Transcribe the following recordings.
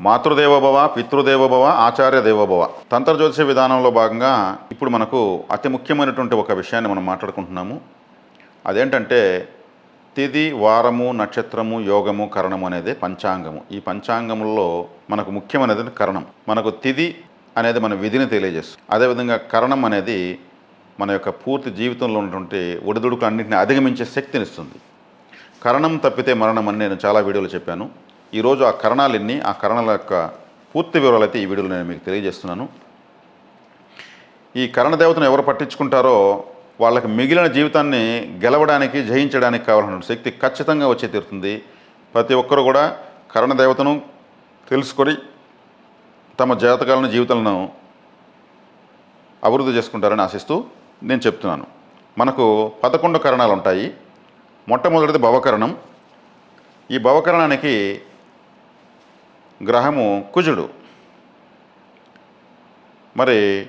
మాతృదేవోభవ పితృదేవోభవ ఆచార్య దేవోభవ తంత్ర జ్యోతిష విధానంలో భాగంగా ఇప్పుడు మనకు అతి ముఖ్యమైనటువంటి ఒక విషయాన్ని మనం మాట్లాడుకుంటున్నాము. అదేంటంటే తిది వారము నక్షత్రము యోగము కరణము అనేది పంచాంగము. ఈ పంచాంగములో మనకు ముఖ్యమైనది కరణం. మనకు తిది అనేది మన విధిని తెలియజేస్తుంది. అదేవిధంగా కరణం అనేది మన యొక్క పూర్తి జీవితంలో ఉన్నటువంటి ఒడిదుడుకు అన్నింటిని అధిగమించే శక్తినిస్తుంది కరణం తప్పితే మరణం అని నేను చాలా వీడియోలు చెప్పాను. ఈరోజు ఆ కరణాలు ఎన్ని ఆ కరణాల యొక్క పూర్తి వివరాలు అయితే ఈ వీడియోలో నేను మీకు తెలియజేస్తున్నాను. ఈ కరణ దేవతను ఎవరు పట్టించుకుంటారో వాళ్ళకి మిగిలిన జీవితాన్ని గెలవడానికి జయించడానికి కావాల్సిన శక్తి ఖచ్చితంగా వచ్చే తీరుతుంది. ప్రతి ఒక్కరు కూడా కరణ దేవతను తెలుసుకొని తమ జాతకాలను జీవితాలను అభివృద్ధి చేసుకుంటారని ఆశిస్తూ నేను చెప్తున్నాను. మనకు పదకొండు కరణాలు ఉంటాయి. మొట్టమొదటిది భవకరణం. ఈ భవకరణానికి గ్రహము కుజుడు. మరి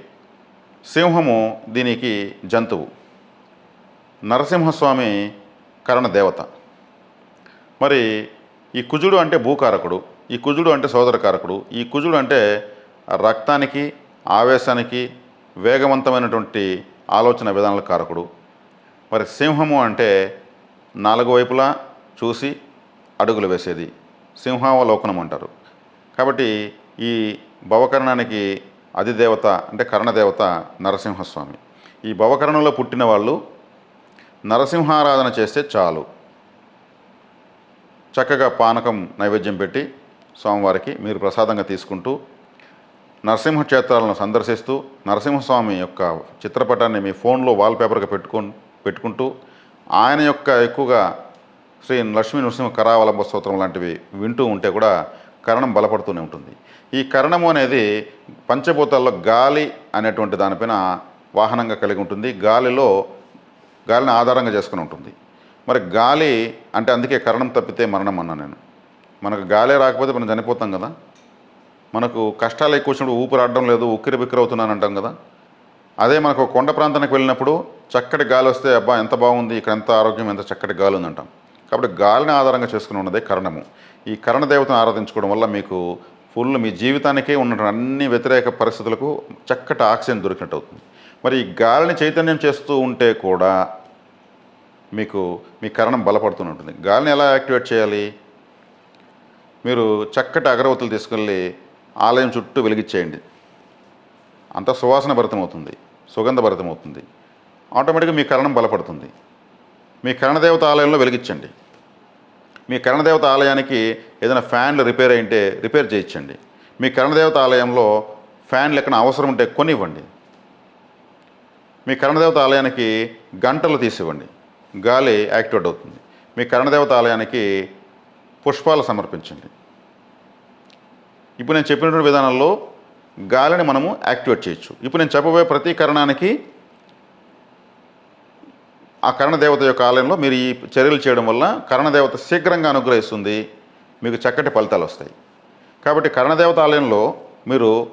సింహము దీనికి జంతువు. నరసింహస్వామి కరణదేవత. మరి ఈ కుజుడు అంటే భూకారకుడు ఈ కుజుడు అంటే సోదరకారకుడు ఈ కుజుడు అంటే రక్తానికి ఆవేశానికి వేగవంతమైనటువంటి ఆలోచన విధానాల కారకుడు. మరి సింహము అంటే నాలుగు వైపులా చూసి అడుగులు వేసేది. సింహావలోకనం అంటారు. కాబట్టి ఈ భవకరణానికి అధిదేవత అంటే కర్ణదేవత నరసింహస్వామి. ఈ భవకరణంలో పుట్టిన వాళ్ళు నరసింహారాధన చేస్తే చాలు. చక్కగా పానకం నైవేద్యం పెట్టి స్వామివారికి మీరు ప్రసాదంగా తీసుకుంటూ నరసింహ క్షేత్రాలను సందర్శిస్తూ నరసింహస్వామి యొక్క చిత్రపటాన్ని మీ ఫోన్లో వాల్పేపర్గా పెట్టుకు పెట్టుకుంటూ ఆయన యొక్క ఎక్కువగా శ్రీ లక్ష్మీ నరసింహ కరావలంబ స్తోత్రం లాంటివి వింటూ ఉంటే కూడా కరణం బలపడుతూనే ఉంటుంది. ఈ కరణము అనేది పంచభూతాల్లో గాలి అనేటువంటి దానిపైన వాహనంగా కలిగి ఉంటుంది. గాలిలో గాలిని ఆధారంగా చేసుకుని ఉంటుంది. మరి గాలి అంటే అందుకే కరణం తప్పితే మరణం అన్నా నేను. మనకు గాలే రాకపోతే మనం చనిపోతాం కదా. మనకు కష్టాలు ఎక్కువ వచ్చినప్పుడు ఊపిరి ఆడడం లేదు ఉక్కిరి బిక్కిరి అవుతున్నాను అంటాం కదా. అదే మనకు కొండ ప్రాంతానికి వెళ్ళినప్పుడు చక్కటి గాలి వస్తే అబ్బా ఎంత బాగుంది ఇక్కడ ఎంత ఆరోగ్యం ఎంత చక్కటి గాలి ఉందంటాం. కాబట్టి గాలిని ఆధారంగా చేసుకుని ఉన్నదే కరణము. ఈ కరణ దేవతను ఆరాధించుకోవడం వల్ల మీకు ఫుల్ మీ జీవితానికే ఉన్న అన్ని వ్యతిరేక పరిస్థితులకు చక్కటి ఆక్సిజన్ దొరికినట్టు అవుతుంది. మరి ఈ గాలిని చైతన్యం చేస్తూ ఉంటే కూడా మీకు మీ కరణం బలపడుతూనే ఉంటుంది. గాలిని ఎలా యాక్టివేట్ చేయాలి? మీరు చక్కటి అగరవత్తులు తీసుకెళ్ళి ఆలయం చుట్టూ వెలిగించేయండి అంత సువాసన భరితమవుతుంది. సుగంధ భరితమవుతుంది. ఆటోమేటిక్గా మీ కరణం బలపడుతుంది. మీ కరణదేవత ఆలయంలో వెలిగించండి. మీ కరణదేవత ఆలయానికి ఏదైనా ఫ్యాన్లు రిపేర్ అయింటే రిపేర్ చేయించండి. మీ కరణదేవత ఆలయంలో ఫ్యాన్లు ఎక్కడ అవసరం ఉంటే కొనివ్వండి. మీ కరణదేవత ఆలయానికి గంటలు తీసివ్వండి. గాలి యాక్టివేట్ అవుతుంది. మీ కరణదేవత ఆలయానికి పుష్పాలు సమర్పించండి. ఇప్పుడు నేను చెప్పినటువంటి విధానంలో గాలిని మనము యాక్టివేట్ చేయొచ్చు. ఇప్పుడు నేను చెప్పబోయే ప్రతి కరణానికి ఆ కరణదేవత యొక్క ఆలయంలో మీరు ఈ చర్యలు చేయడం వల్ల కరణదేవత శీఘ్రంగా అనుగ్రహిస్తుంది. మీకు చక్కటి ఫలితాలు వస్తాయి. కాబట్టి కరణదేవత ఆలయంలో మీరు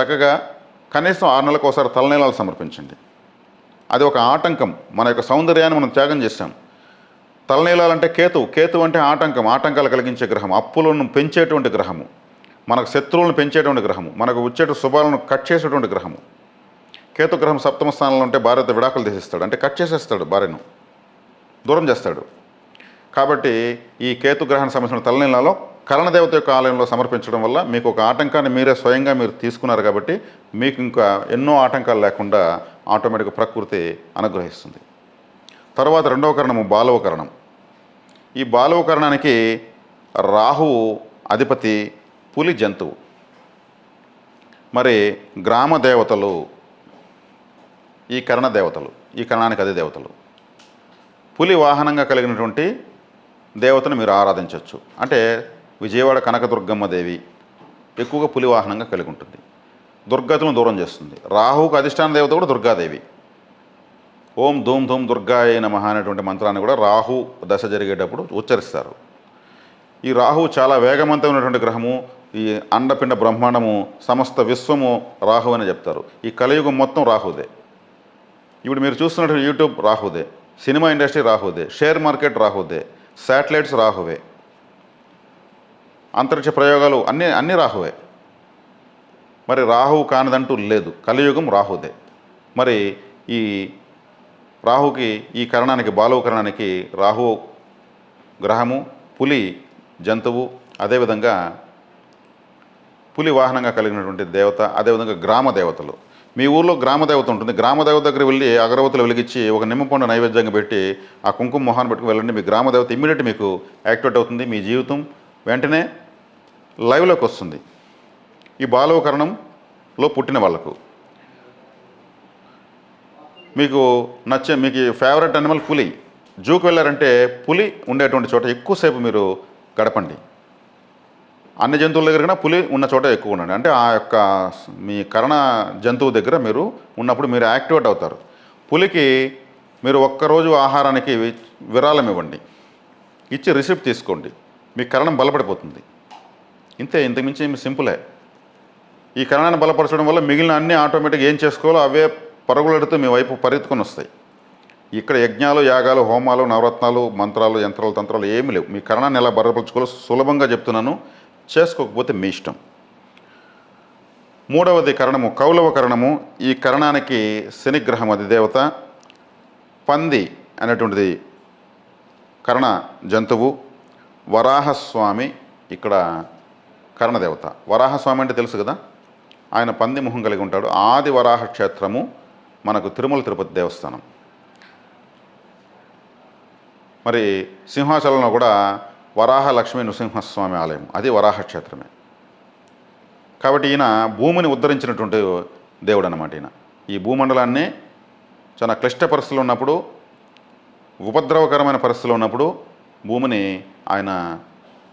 చక్కగా కనీసం ఆరు నెలలకు ఒకసారి తలనీలాలు సమర్పించండి. అది ఒక ఆటంకం. మన యొక్క సౌందర్యాన్ని మనం త్యాగం చేస్తాం తలనీలాలంటే కేతువు కేతు అంటే ఆటంకం. ఆటంకాలు కలిగించే గ్రహం. అప్పులను పెంచేటువంటి గ్రహము. మనకు శత్రువులను పెంచేటువంటి గ్రహము. మనకు వచ్చేట శుభాలను కట్ చేసేటువంటి గ్రహము. కేతు గ్రహం సప్తమ స్థానంలో ఉంటే భార్యతో విడాకులు తీసేస్తాడు. అంటే కట్ చేసేస్తాడు భార్యను. దూరం చేస్తాడు. కాబట్టి ఈ కేతుగ్రహానికి సంబంధించిన తలనీలలో కరణదేవత యొక్క ఆలయంలో సమర్పించడం వల్ల మీకు ఒక ఆటంకాన్ని మీరే స్వయంగా మీరు తీసుకున్నారు కాబట్టి మీకు ఇంకా ఎన్నో ఆటంకాలు లేకుండా ఆటోమేటిక్ ప్రకృతి అనుగ్రహిస్తుంది. తర్వాత రెండవ కరణము బాలవకరణం ఈ బాలవకరణానికి రాహువు అధిపతి పులి జంతువు. మరి గ్రామ దేవతలు ఈ కరణ దేవతలు ఈ కరణానికి అదే దేవతలు. పులి వాహనంగా కలిగినటువంటి దేవతను మీరు ఆరాధించవచ్చు. అంటే విజయవాడ కనకదుర్గమ్మ దేవి ఎక్కువగా పులి వాహనంగా కలిగి ఉంటుంది దుర్గతులను దూరం చేస్తుంది. రాహుకు అధిష్టాన దేవత కూడా దుర్గాదేవి. ఓం ధూమ్ ధూమ్ దుర్గాయ మహా అనేటువంటి మంత్రాన్ని కూడా రాహు దశ జరిగేటప్పుడు ఉచ్చరిస్తారు. ఈ రాహు చాలా వేగవంతమైనటువంటి గ్రహము ఈ అండపిండ బ్రహ్మాండము సమస్త విశ్వము రాహు అని చెప్తారు. ఈ కలియుగం మొత్తం రాహుదే. ఇప్పుడు మీరు చూస్తున్నట్టు యూట్యూబ్ రాహుదే సినిమా ఇండస్ట్రీ రాహుదే షేర్ మార్కెట్ రాహుదే శాటిలైట్స్ రాహువే అంతరిక్ష ప్రయోగాలు అన్నీ అన్నీ రాహువే. మరి రాహువు కానిదంటూ లేదు కలియుగం రాహుదే. మరి ఈ రాహుకి ఈ కరణానికి బాలవ కరణానికి రాహు గ్రహము పులి జంతువు అదేవిధంగా పులి వాహనంగా కలిగినటువంటి దేవత అదేవిధంగా గ్రామ దేవతలు. మీ ఊర్లో గ్రామ దేవత ఉంటుంది. గ్రామ దేవత దగ్గర వెళ్ళి అగరవత్తులు వెలిగించి ఒక నిమ్మపండు నైవేద్యంగా పెట్టి ఆ కుంకుమ మొహాన్ని పెట్టుకుని వెళ్ళండి. మీ గ్రామ దేవత ఇమ్మీడియట్ మీకు యాక్టివేట్ అవుతుంది. మీ జీవితం వెంటనే లైవ్లోకి వస్తుంది. ఈ బాలవకరణంలో పుట్టిన వాళ్ళకు మీకు నచ్చే మీకు ఫేవరెట్ అనిమల్ పులి జూకి వెళ్ళారంటే పులి ఉండేటువంటి చోట ఎక్కువసేపు మీరు గడపండి. అన్ని జంతువుల దగ్గర కన్నా పులి ఉన్న చోట ఎక్కువ ఉండండి. అంటే ఆ యొక్క మీ కరణ జంతువు దగ్గర మీరు ఉన్నప్పుడు మీరు యాక్టివేట్ అవుతారు. పులికి మీరు ఒక్కరోజు ఆహారానికి విరాళం ఇవ్వండి. ఇచ్చి రిసిప్ట్ తీసుకోండి. మీ కరణం బలపడిపోతుంది. ఇంతే ఇంతకుమించి సింపులే. ఈ కరణాన్ని బలపరచడం వల్ల మిగిలిన అన్ని ఆటోమేటిక్గా ఏం చేసుకోవాలో అవే పరుగులెడుతూ మీ వైపు పరిగెత్తుకొని వస్తాయి. ఇక్కడ యజ్ఞాలు యాగాలు హోమాలు నవరత్నాలు మంత్రాలు యంత్రాలు తంత్రాలు ఏమీ లేవు. మీ కరణాన్ని ఎలా బలపరచుకోవాలో సులభంగా చెప్తున్నాను. చేసుకోకపోతే మీ ఇష్టం. మూడవది కరణము కౌలవ కరణము. ఈ కరణానికి శనిగ్రహం అది దేవత. పంది అనేటువంటిది కరణ జంతువు. వరాహస్వామి ఇక్కడ కరణదేవత వరాహస్వామి అంటే తెలుసు కదా? ఆయన పంది ముఖం కలిగి ఉంటాడు. ఆది వరాహ క్షేత్రము మనకు తిరుమల తిరుపతి దేవస్థానం. మరి సింహాచలంలో కూడా వరాహ లక్ష్మీ నృసింహస్వామి ఆలయం. అది వరాహ క్షేత్రమే. కాబట్టి ఈయన భూమిని ఉద్ధరించినటువంటి దేవుడు అనమాట ఈయన. ఈ భూమండలాన్ని చాలా క్లిష్ట పరిస్థితులు ఉన్నప్పుడు ఉపద్రవకరమైన పరిస్థితులు ఉన్నప్పుడు భూమిని ఆయన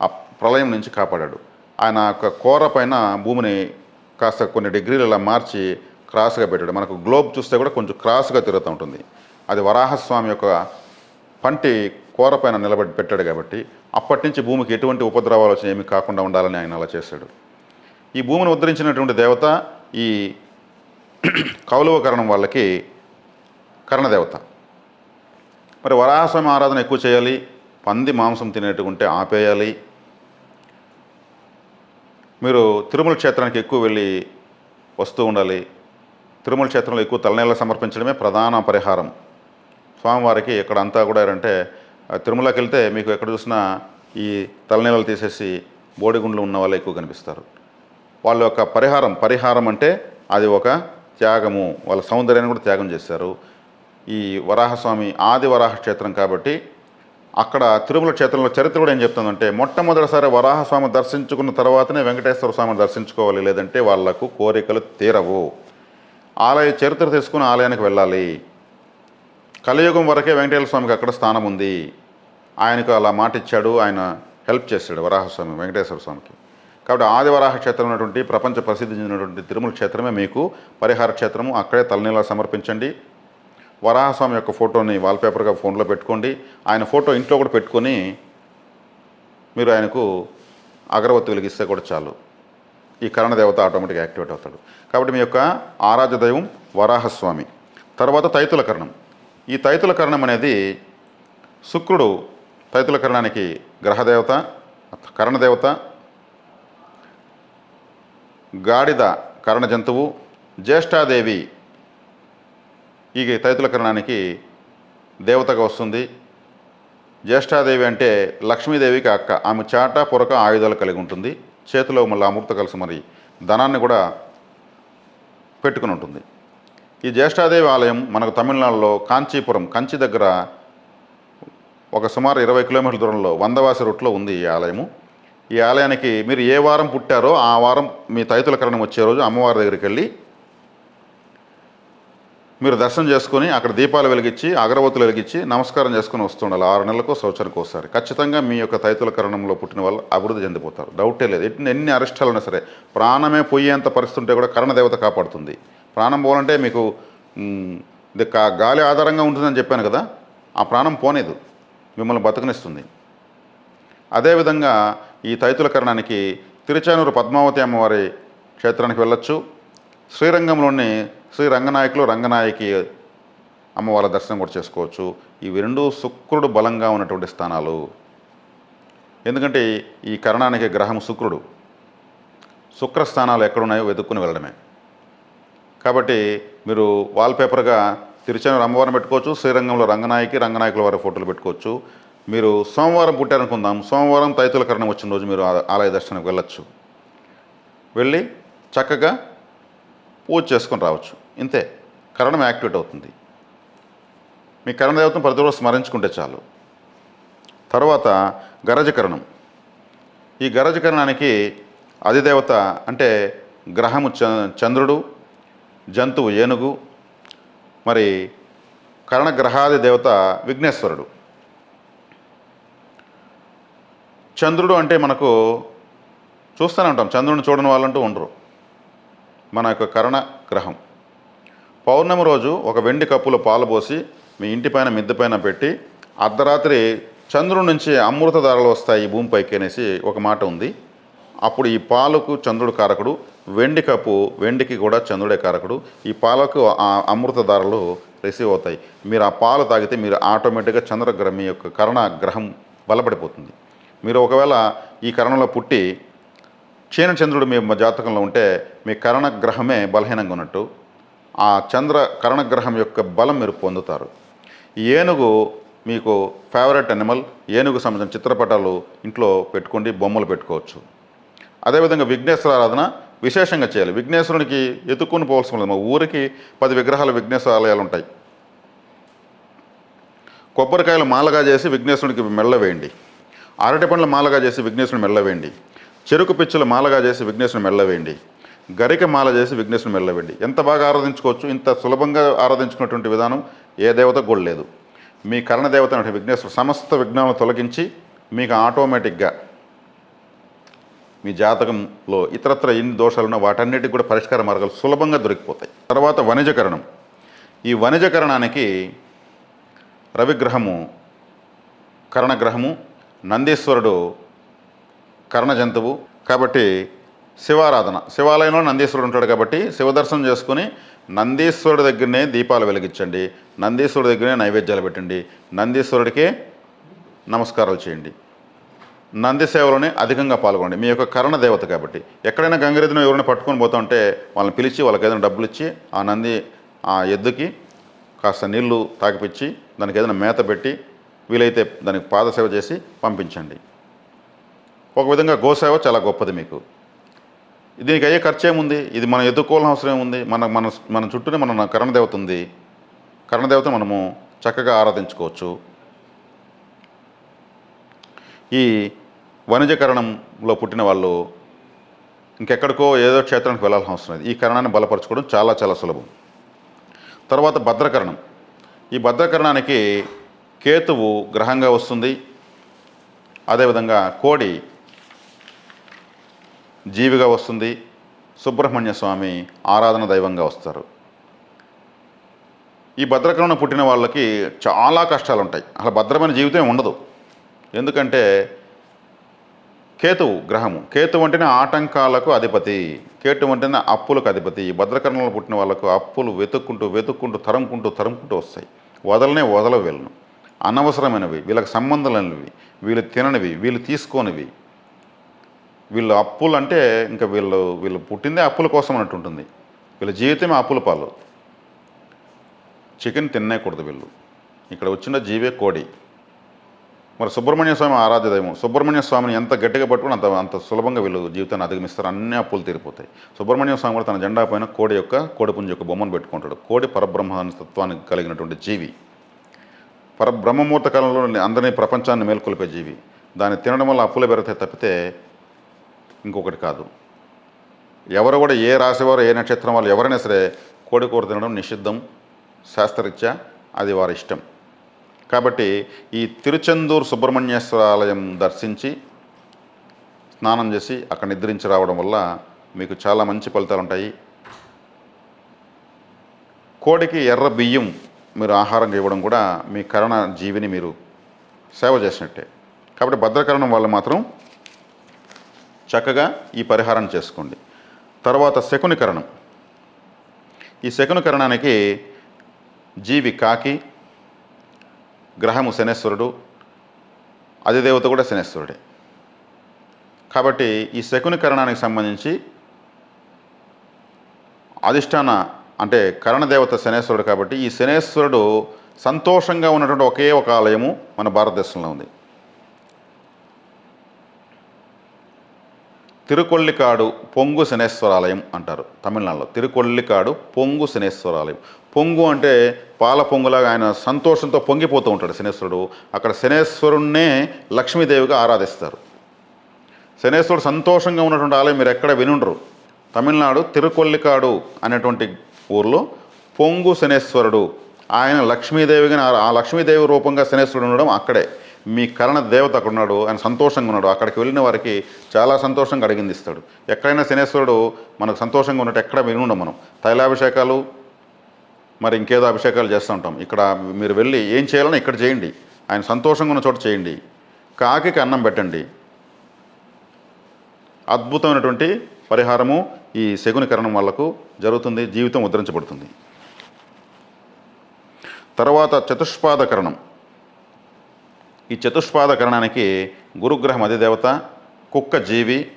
ఆ ప్రళయం నుంచి కాపాడాడు. ఆయన యొక్క కూర పైన భూమిని కాస్త కొన్ని డిగ్రీలు ఇలా మార్చి క్రాస్గా పెట్టాడు. మనకు గ్లోబ్ చూస్తే కూడా కొంచెం క్రాస్గా తిరుగుతూ ఉంటుంది. అది వరాహస్వామి యొక్క పంటి కూర పైన నిలబడి పెట్టాడు కాబట్టి అప్పటి నుంచి భూమికి ఎటువంటి ఉపద్రవాలు వచ్చినా ఏమీ కాకుండా ఉండాలని ఆయన అలా చేశాడు. ఈ భూమిని ఉద్ధరించినటువంటి దేవత ఈ కౌలవకరణం వాళ్ళకి కరణదేవత. మరి వరాహస్వామి ఆరాధన ఎక్కువ చేయాలి పంది మాంసం తినేట్టుకుంటే ఆపేయాలి. మీరు తిరుమల క్షేత్రానికి ఎక్కువ వెళ్ళి వస్తూ ఉండాలి. తిరుమల క్షేత్రంలో ఎక్కువ తలనీళ్ళ సమర్పించడమే ప్రధాన పరిహారం. స్వామివారికి ఇక్కడ అంతా కూడా ఏంటంటే తిరుమలకి వెళ్తే మీకు ఎక్కడ చూసినా ఈ తలనీళ్ళు తీసేసి బోడిగుండ్లు ఉన్న వాళ్ళు ఎక్కువ కనిపిస్తారు. వాళ్ళ యొక్క పరిహారం పరిహారం అంటే అది ఒక త్యాగము వాళ్ళ సౌందర్యాన్ని కూడా త్యాగం చేశారు. ఈ వరాహస్వామి ఆది వరాహ క్షేత్రం కాబట్టి అక్కడ తిరుమల క్షేత్రంలో చరిత్ర కూడా ఏం చెప్తుందంటే మొట్టమొదటిసారి వరాహస్వామి దర్శించుకున్న తర్వాతనే వెంకటేశ్వర స్వామిని దర్శించుకోవాలి లేదంటే వాళ్ళకు కోరికలు తీరవు. ఆలయ చరిత్ర తీసుకుని ఆలయానికి వెళ్ళాలి. కలియుగం వరకే వెంకటేశ్వర స్వామికి అక్కడ స్థానం ఉంది. ఆయనకు అలా మాట ఇచ్చాడు ఆయన హెల్ప్ చేశాడు వరాహస్వామి వెంకటేశ్వర స్వామికి. కాబట్టి ఆది వరాహ క్షేత్రం ఉన్నటువంటి ప్రపంచ ప్రసిద్ధి చెందినటువంటి తిరుమల క్షేత్రమే మీకు. పరిహార క్షేత్రము అక్కడే తలనీలా సమర్పించండి. వరాహస్వామి యొక్క ఫోటోని వాల్పేపర్గా ఫోన్లో పెట్టుకోండి. ఆయన ఫోటో ఇంట్లో కూడా పెట్టుకొని మీరు ఆయనకు అగరవత్తి వెలిగిస్తే కూడా చాలు. ఈ కరణ దేవత ఆటోమేటిక్గా యాక్టివేట్ అవుతాడు. కాబట్టి మీ యొక్క ఆరాధ్య దైవం వరాహస్వామి తర్వాత తైతుల కరణం. ఈ తైతుల కరణం అనేది శుక్రుడు తైతుల కరణానికి గ్రహదేవత కరణదేవత గాడిద కరణ జంతువు జ్యేష్ఠాదేవి ఈ తైతుల కరణానికి దేవతగా వస్తుంది. జ్యేష్ఠాదేవి అంటే లక్ష్మీదేవికి అక్క. ఆమె చాట పొరక ఆయుధాలు కలిగి ఉంటుంది. చేతిలో మళ్ళీ అమృత కలిసి మరి ధనాన్ని కూడా పెట్టుకుని ఉంటుంది. ఈ జ్యేష్ఠాదేవి ఆలయం మనకు తమిళనాడులో కాంచీపురం కంచి దగ్గర ఒక సుమారు ఇరవై కిలోమీటర్ల దూరంలో వందవాసి రూట్లో ఉంది ఈ ఆలయము. ఈ ఆలయానికి మీరు ఏ వారం పుట్టారో ఆ వారం మీ తైతుల కరణం వచ్చే రోజు అమ్మవారి దగ్గరికి వెళ్ళి మీరు దర్శనం చేసుకుని అక్కడ దీపాలు వెలిగించి అగరబత్తులు వెలిగించి నమస్కారం చేసుకుని వస్తుండాలి ఆరు నెలలకు సంవత్సరానికి ఒకసారి. ఖచ్చితంగా మీ యొక్క తైతుల కరణంలో పుట్టిన వాళ్ళు అభివృద్ధి చెందిపోతారు. డౌటే లేదు. ఎన్ని అరిష్టాలు ఉన్నా సరే ప్రాణమే పోయేంత పరిస్థితి ఉంటే కూడా కరణదేవత కాపాడుతుంది. ప్రాణం పోవాలంటే మీకు ఇది కా- గాలి ఆధారంగా ఉంటుందని చెప్పాను కదా ఆ ప్రాణం పోనేదు మిమ్మల్ని బతకనిస్తుంది. అదేవిధంగా ఈ తైతుల కరణానికి తిరుచానూరు పద్మావతి అమ్మవారి క్షేత్రానికి వెళ్ళొచ్చు. శ్రీరంగంలోని శ్రీ రంగనాయకులు రంగనాయకి అమ్మవారి దర్శనం కూడా చేసుకోవచ్చు. ఇవి రెండు శుక్రుడు బలంగా ఉన్నటువంటి స్థానాలు. ఎందుకంటే ఈ కరణానికి గ్రహం శుక్రుడు. శుక్ర స్థానాలు ఎక్కడున్నాయో వెతుక్కుని వెళ్ళడమే. కాబట్టి మీరు వాల్పేపర్గా తిరుచని అమ్మవారిని పెట్టుకోవచ్చు శ్రీరంగంలో రంగనాయకి రంగనాయకుల వారి ఫోటోలు పెట్టుకోవచ్చు. మీరు సోమవారం పుట్టారనుకుందాం సోమవారం తైతుల కరణం వచ్చిన రోజు మీరు ఆ- ఆలయ దర్శనానికి వెళ్ళచ్చు. వెళ్ళి చక్కగా పూజ చేసుకొని రావచ్చు. ఇంతే. కరణం యాక్టివేట్ అవుతుంది. మీ కరణ దేవతను ప్రతిరోజు స్మరించుకుంటే చాలు. తర్వాత గరజకరణం ఈ గరజకరణానికి అధిదేవత అంటే గ్రహము చ చంద్రుడు జంతువు ఏనుగు మరి కరణగ్రహాది దేవత విఘ్నేశ్వరుడు. చంద్రుడు అంటే మనకు చూస్తూనే ఉంటాం చంద్రుడిని చూడని వాళ్ళంటూ ఉండరు. మన యొక్క కరణ గ్రహం పౌర్ణమి రోజు ఒక వెండి కప్పులో పాలు పోసి మీ ఇంటిపైన మిద్దెపైన పెట్టి అర్ధరాత్రి చంద్రుడి నుంచి అమృత ధారలు వస్తాయి ఈ భూమిపైకి అనేసి ఒక మాట ఉంది. అప్పుడు ఈ పాలకు చంద్రుడు కారకుడు వెండి కప్పు వెండికి కూడా చంద్రుడే కారకుడు. ఈ పాలకు ఆ అమృతధారలు రిసీవ్ అవుతాయి. మీరు ఆ పాలు తాగితే మీరు ఆటోమేటిక్గా చంద్రగ్రహం మీ యొక్క కరణ గ్రహం బలపడిపోతుంది. మీరు ఒకవేళ ఈ కరణంలో పుట్టి క్షీణ చంద్రుడు మీ జాతకంలో ఉంటే మీ కరణ గ్రహమే బలహీనంగా ఉన్నట్టు ఆ చంద్ర కరణగ్రహం యొక్క బలం మీరు పొందుతారు. ఈ ఏనుగు మీకు ఫేవరెట్ అనిమల్ ఏనుగు సంబంధించిన చిత్రపటాలు ఇంట్లో పెట్టుకోండి బొమ్మలు పెట్టుకోవచ్చు. అదేవిధంగా విఘ్నేశ్వర ఆరాధన విశేషంగా చేయాలి. విఘ్నేశ్వరునికి ఎత్తుకొని పోవాల్సిన లేదు మా ఊరికి పది విగ్రహాల విఘ్నేశ్వర ఆలయాలు ఉంటాయి. కొబ్బరికాయలు మాలగా చేసి విఘ్నేశ్వరునికి మెల్ల వేయండి. అరటి పండ్ల మాలగా చేసి విఘ్నేశ్వరుని మెల్ల వేయండి. చెరుకు పిచ్చుల మాలగా చేసి విఘ్నేశ్వరుని మెల్ల వేయండి. గరిక మాల చేసి విఘ్నేశ్వరుని మెల్లవేయండి ఎంత బాగా ఆరాధించుకోవచ్చు? ఇంత సులభంగా ఆరాధించుకున్నటువంటి విధానం ఏ దేవత కూడా లేదు. మీ కరణ దేవత అంటే విఘ్నేశ్వరుడు సమస్త విఘ్నాలను తొలగించి మీకు ఆటోమేటిక్గా మీ జాతకంలో ఇతరత్ర ఎన్ని దోషాలున్నా వాటన్నిటికి కూడా పరిష్కార మార్గాలు సులభంగా దొరికిపోతాయి. తర్వాత వణిజకరణం ఈ వణిజకరణానికి రవిగ్రహము కరణగ్రహము నందీశ్వరుడు కర్ణ జంతువు కాబట్టి శివారాధన. శివాలయంలో నందీశ్వరుడు ఉంటాడు కాబట్టి శివదర్శనం చేసుకుని నందీశ్వరుడి దగ్గరనే దీపాలు వెలిగించండి. నందీశ్వరుడి దగ్గరనే నైవేద్యాలు పెట్టండి. నందీశ్వరుడికే నమస్కారాలు చేయండి. నంది సేవలోనే అధికంగా పాల్గొనండి. మీ యొక్క కరణ దేవత కాబట్టి. ఎక్కడైనా గంగరెద్దును ఎవరైనా పట్టుకొని పోతా ఉంటే వాళ్ళని పిలిచి వాళ్ళకి ఏదైనా డబ్బులు ఇచ్చి ఆ నంది ఆ ఎద్దుకి కాస్త నీళ్ళు తాగిపించి దానికి ఏదైనా మేత పెట్టి వీలైతే దానికి పాదసేవ చేసి పంపించండి. ఒక విధంగా గోసేవ చాలా గొప్పది మీకు. దీనికి అయ్యే ఖర్చు ఏముంది? ఇది మనం ఎదుర్కోవాల్సిన అవసరం ఏముంది? మన మన మన చుట్టూనే మన కరణదేవత ఉంది. కరణదేవత మనము చక్కగా ఆరాధించుకోవచ్చు. ఈ వణిజకరణంలో పుట్టిన వాళ్ళు ఇంకెక్కడికో ఏదో క్షేత్రానికి వెళ్ళాల్సిన అవసరం లేదు. ఈ కరణాన్ని బలపరచుకోవడం చాలా చాలా సులభం. తర్వాత భద్రకరణం. ఈ భద్రకరణానికి కేతువు గ్రహంగా వస్తుంది. అదేవిధంగా కోడి జీవిగా వస్తుంది. సుబ్రహ్మణ్య స్వామి ఆరాధన దైవంగా వస్తారు. ఈ భద్రకరణం పుట్టిన వాళ్ళకి చాలా కష్టాలు ఉంటాయి అసలు భద్రమైన జీవితం ఉండదు. ఎందుకంటే కేతువు గ్రహము. కేతువు అంటేనే ఆటంకాలకు అధిపతి. కేతు అంటేనే అప్పులకు అధిపతి. ఈ భద్రకరణలో పుట్టిన వాళ్ళకు అప్పులు వెతుక్కుంటూ వెతుక్కుంటూ తరుముకుంటూ తరుముకుంటూ వస్తాయి. వదలనే వదల వీళ్ళను. అనవసరమైనవి. వీళ్ళకి సంబంధం లేనివి. వీళ్ళు తిననివి. వీళ్ళు తీసుకోనివి. వీళ్ళు అప్పులు అంటే ఇంకా వీళ్ళు వీళ్ళు పుట్టిందే అప్పుల కోసం అన్నట్టు ఉంటుంది. వీళ్ళ జీవితమే అప్పుల పాలు. చికెన్ తినేకూడదు వీళ్ళు. ఇక్కడ వచ్చిన జీవే కోడి. మరి సుబ్రహ్మణ్య స్వామి ఆరాధ్య దైవం. సుబ్రహ్మణ్య స్వామిని ఎంత గట్టిగా పట్టుకుని అంత అంత సులభంగా వీళ్ళు జీవితాన్ని అధిగమిస్తారు. అన్ని అప్పులు తీరిపోతాయి. సుబ్రహ్మణ్య స్వామి కూడా తన జెండా పైన కోడి యొక్క కోడిపుంజ యొక్క బొమ్మను పెట్టుకుంటాడు. కోడి పరబ్రహ్మ తత్వానికి కలిగినటువంటి జీవి. పరబ్రహ్మమూర్త కాలంలో అందరినీ ప్రపంచాన్ని మేల్కొల్పే జీవి. దాన్ని తినడం వల్ల అప్పులు పెరుగుతాయి తప్పితే ఇంకొకటి కాదు. ఎవరు కూడా ఏ రాశివారు ఏ నక్షత్రం వాళ్ళు ఎవరైనా సరే కోడి కూర తినడం నిషిద్ధం శాస్త్రరీత్యా అది వారి ఇష్టం. కాబట్టి ఈ తిరుచెందూరు సుబ్రహ్మణ్యేశ్వర ఆలయం దర్శించి స్నానం చేసి అక్కడ నిద్రించి రావడం వల్ల మీకు చాలా మంచి ఫలితాలు ఉంటాయి. కోడికి ఎర్ర బియ్యం మీరు ఆహారంగా ఇవ్వడం కూడా మీ కరణ జీవిని మీరు సేవ చేసినట్టే. కాబట్టి భద్రకరణం వాళ్ళు మాత్రం చక్కగా ఈ పరిహారం చేసుకోండి. తర్వాత శకునికరణం. ఈ శకునికరణానికి జీవి కాకి గ్రహము శనేశ్వరుడు అధిదేవత కూడా శనేశ్వరుడే. కాబట్టి ఈ శకునికరణానికి సంబంధించి అధిష్టాన అంటే కరణదేవత శనేశ్వరుడు కాబట్టి ఈ శనేశ్వరుడు సంతోషంగా ఉన్నటువంటి ఒకే ఒక ఆలయము మన భారతదేశంలో ఉంది. తిరుకొల్లికాడు పొంగు శనేశ్వరాలయం అంటారు తమిళనాడులో. తిరుకొల్లికాడు పొంగు శనేశ్వరాలయం. పొంగు అంటే పాల పొంగులాగా ఆయన సంతోషంతో పొంగిపోతూ ఉంటాడు శనేశ్వరుడు. అక్కడ శనేశ్వరుణ్ణే లక్ష్మీదేవిగా ఆరాధిస్తారు. శనేశ్వరుడు సంతోషంగా ఉన్నటువంటి ఆలయం మీరు ఎక్కడ వినుండరు? తమిళనాడు తిరుకొల్లికాడు అనేటువంటి ఊర్లో పొంగు శనేశ్వరుడు. ఆయన లక్ష్మీదేవిగా ఆ- లక్ష్మీదేవి రూపంగా శనేశ్వరుడు ఉండడం అక్కడే. మీ కరణ దేవత అక్కడ ఉన్నాడు. ఆయన సంతోషంగా ఉన్నాడు. అక్కడికి వెళ్ళిన వారికి చాలా సంతోషంగా అడిగింది ఇస్తాడు. ఎక్కడైనా శనేశ్వరుడు మనకు సంతోషంగా ఉన్నట్టు ఎక్కడ వినుండం మనం? తైలాభిషేకాలు మరి ఇంకేదో అభిషేకాలు చేస్తూ ఉంటాం. ఇక్కడ మీరు వెళ్ళి ఏం చేయాలని ఇక్కడ చేయండి. ఆయన సంతోషంగా ఉన్న చోట చేయండి. కాకికి అన్నం పెట్టండి. అద్భుతమైనటువంటి పరిహారము ఈ శగునికరణం వాళ్ళకు జరుగుతుంది. జీవితం ఉద్ధరించబడుతుంది. తర్వాత చతుష్పాదకరణం ఈ చతుష్పాదకరణానికి గురుగ్రహం అధిదేవత కుక్క జీవి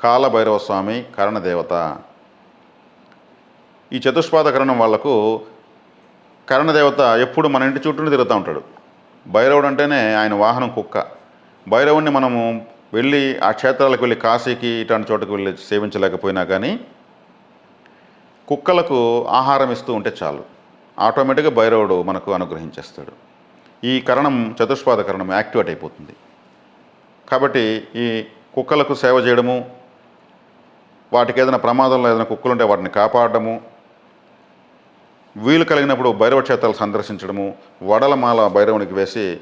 కాలభైరవ స్వామి కరణదేవత ఈ చతుష్పాద కరణం వాళ్ళకు కరణదేవత ఎప్పుడు మన ఇంటి చుట్టూనే తిరుగుతూ ఉంటాడు. భైరవుడు అంటేనే ఆయన వాహనం కుక్క. భైరవుడిని మనము వెళ్ళి ఆ క్షేత్రాలకు వెళ్ళి కాశీకి ఇటువంటి చోటుకు వెళ్ళి సేవించలేకపోయినా కానీ కుక్కలకు ఆహారం ఇస్తూ ఉంటే చాలు. ఆటోమేటిక్గా భైరవుడు మనకు అనుగ్రహించేస్తాడు. ఈ కరణం చతుష్పాద కరణం యాక్టివేట్ అయిపోతుంది. కాబట్టి ఈ కుక్కలకు సేవ చేయడము వాటికి ఏదైనా ప్రమాదంలో ఏదైనా కుక్కలు ఉంటే వాటిని కాపాడడము వీలు కలిగినప్పుడు భైరవ క్షేత్రాలు సందర్శించడము వడలమాల భైరవునికి వేసి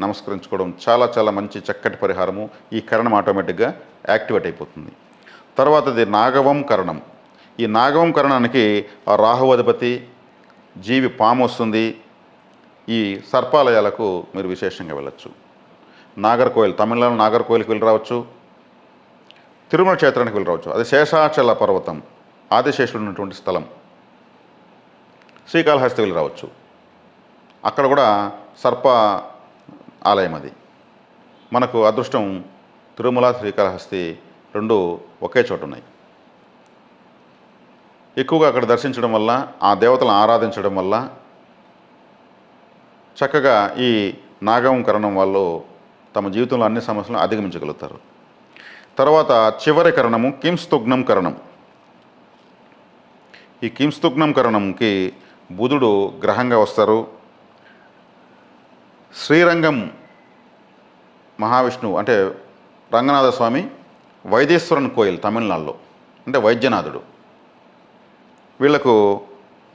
నమస్కరించుకోవడం చాలా చాలా మంచి చక్కటి పరిహారము. ఈ కరణం ఆటోమేటిక్గా యాక్టివేట్ అయిపోతుంది. తర్వాతది నాగవం కరణం. ఈ నాగవం కరణానికి ఆ రాహు జీవి పాము వస్తుంది. ఈ సర్పాలయాలకు మీరు విశేషంగా వెళ్ళచ్చు. నాగర్కోయిల్ తమిళనాడు నాగర్కోయిల్కి వెళ్ళి రావచ్చు. తిరుమల క్షేత్రానికి వెళ్ళి రావచ్చు. అది శేషాచల పర్వతం ఆదిశేషుడు ఉన్నటువంటి స్థలం. శ్రీకాళహస్తి వెళ్ళి రావచ్చు. అక్కడ కూడా సర్ప ఆలయం అది. మనకు అదృష్టం తిరుమల శ్రీకాళహస్తి రెండు ఒకే చోట ఉన్నాయి. ఎక్కువగా అక్కడ దర్శించడం వల్ల ఆ దేవతలను ఆరాధించడం వల్ల చక్కగా ఈ నాగంకరణం వాళ్ళు తమ జీవితంలో అన్ని సమస్యలను అధిగమించగలుగుతారు. తర్వాత చివరి కరణము కింస్తుగ్నం కరణం. ఈ కింస్తుగ్నం కరణంకి బుధుడు గ్రహంగా వస్తారు. శ్రీరంగం మహావిష్ణువు అంటే రంగనాథ స్వామి వైదేశ్వరన్ కోయిల్ తమిళనాడులో అంటే వైద్యనాథుడు. వీళ్ళకు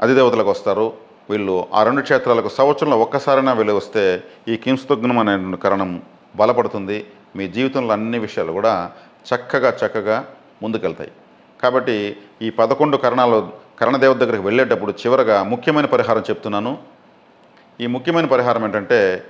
అధిదేవతలకు వస్తారు. వీళ్ళు ఆ రెండు క్షేత్రాలకు సంవత్సరంలో ఒక్కసారైనా వీళ్ళు వస్తే ఈ కింస్తుగ్నం అనే కరణం బలపడుతుంది. మీ జీవితంలో అన్ని విషయాలు కూడా చక్కగా చక్కగా ముందుకెళ్తాయి. కాబట్టి ఈ పదకొండు కరణాలు కరణదేవత దగ్గరికి వెళ్ళేటప్పుడు చివరగా ముఖ్యమైన పరిహారం చెప్తున్నాను. ఈ ముఖ్యమైన పరిహారం ఏంటంటే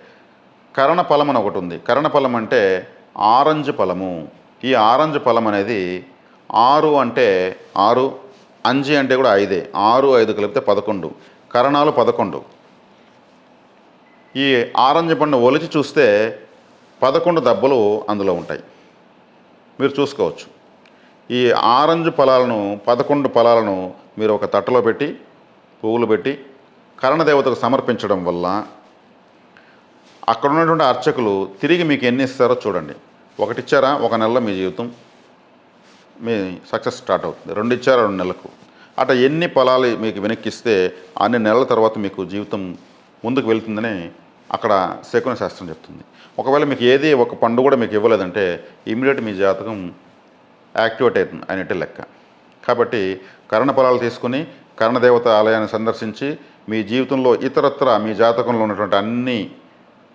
కరణ ఫలం అని ఒకటి ఉంది. కరణ ఫలం అంటే ఆరెంజ్ ఫలము ఈ ఆరెంజ్ ఫలం అనేది ఆరు అంటే ఆరు అంజి అంటే కూడా ఐదే. ఆరు ఐదు కలిపితే పదకొండు. కరణాలు పదకొండు. ఈ ఆరెంజ్ పండు ఒలిచి చూస్తే పదకొండు దెబ్బలు అందులో ఉంటాయి. మీరు చూసుకోవచ్చు. ఈ ఆరెంజ్ ఫలాలను పదకొండు ఫలాలను మీరు ఒక తట్టలో పెట్టి పువ్వులు పెట్టి కరణదేవతకు సమర్పించడం వల్ల అక్కడ ఉన్నటువంటి అర్చకులు తిరిగి మీకు ఎన్ని ఇస్తారో చూడండి. ఒకటి ఇచ్చారా? ఒక నెలలో మీ జీవితం మీ సక్సెస్ స్టార్ట్ అవుతుంది. రెండు ఇచ్చారా? రెండు నెలలకు. అట్లా ఎన్ని ఫలాలు మీకు వెనక్కిస్తే అన్ని నెలల తర్వాత మీకు జీవితం ముందుకు వెళ్తుందని అక్కడ శకున శాస్త్రం చెప్తుంది. ఒకవేళ మీకు ఏది ఒక పండు కూడా మీకు ఇవ్వలేదంటే ఇమీడియట్ మీ జాతకం యాక్టివేట్ అవుతుంది అనేటి లెక్క. కాబట్టి కరణ ఫలాలు తీసుకుని కరణదేవత ఆలయాన్ని సందర్శించి మీ జీవితంలో ఇతరత్ర మీ జాతకంలో ఉన్నటువంటి అన్ని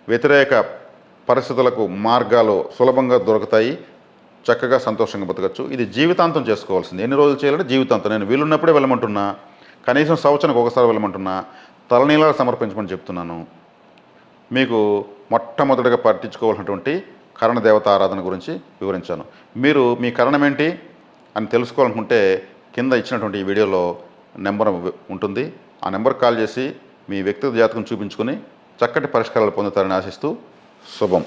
వ్యతిరేక పరిస్థితులకు మార్గాలు సులభంగా దొరుకుతాయి. చక్కగా సంతోషంగా బతకచ్చు. ఇది జీవితాంతం చేసుకోవాల్సింది. ఎన్ని రోజులు చేయాలంటే జీవితాంతం. నేను వీలున్నప్పుడే వెళ్ళమంటున్నా. కనీసం సంవత్సరానికి ఒకసారి వెళ్ళమంటున్నా. తలనీలాలు సమర్పించమని చెప్తున్నాను. మీకు మొట్టమొదటిగా పట్టించుకోవాల్సినటువంటి కరణ దేవత ఆరాధన గురించి వివరించాను. మీరు మీ కరణం ఏంటి అని తెలుసుకోవాలనుకుంటే కింద ఇచ్చినటువంటి ఈ వీడియోలో నెంబర్ ఉంటుంది. ఆ నెంబర్ కాల్ చేసి మీ వ్యక్తిగత జాతకం చూపించుకొని చక్కటి పరిష్కారాలు పొందుతారని ఆశిస్తూ శుభం.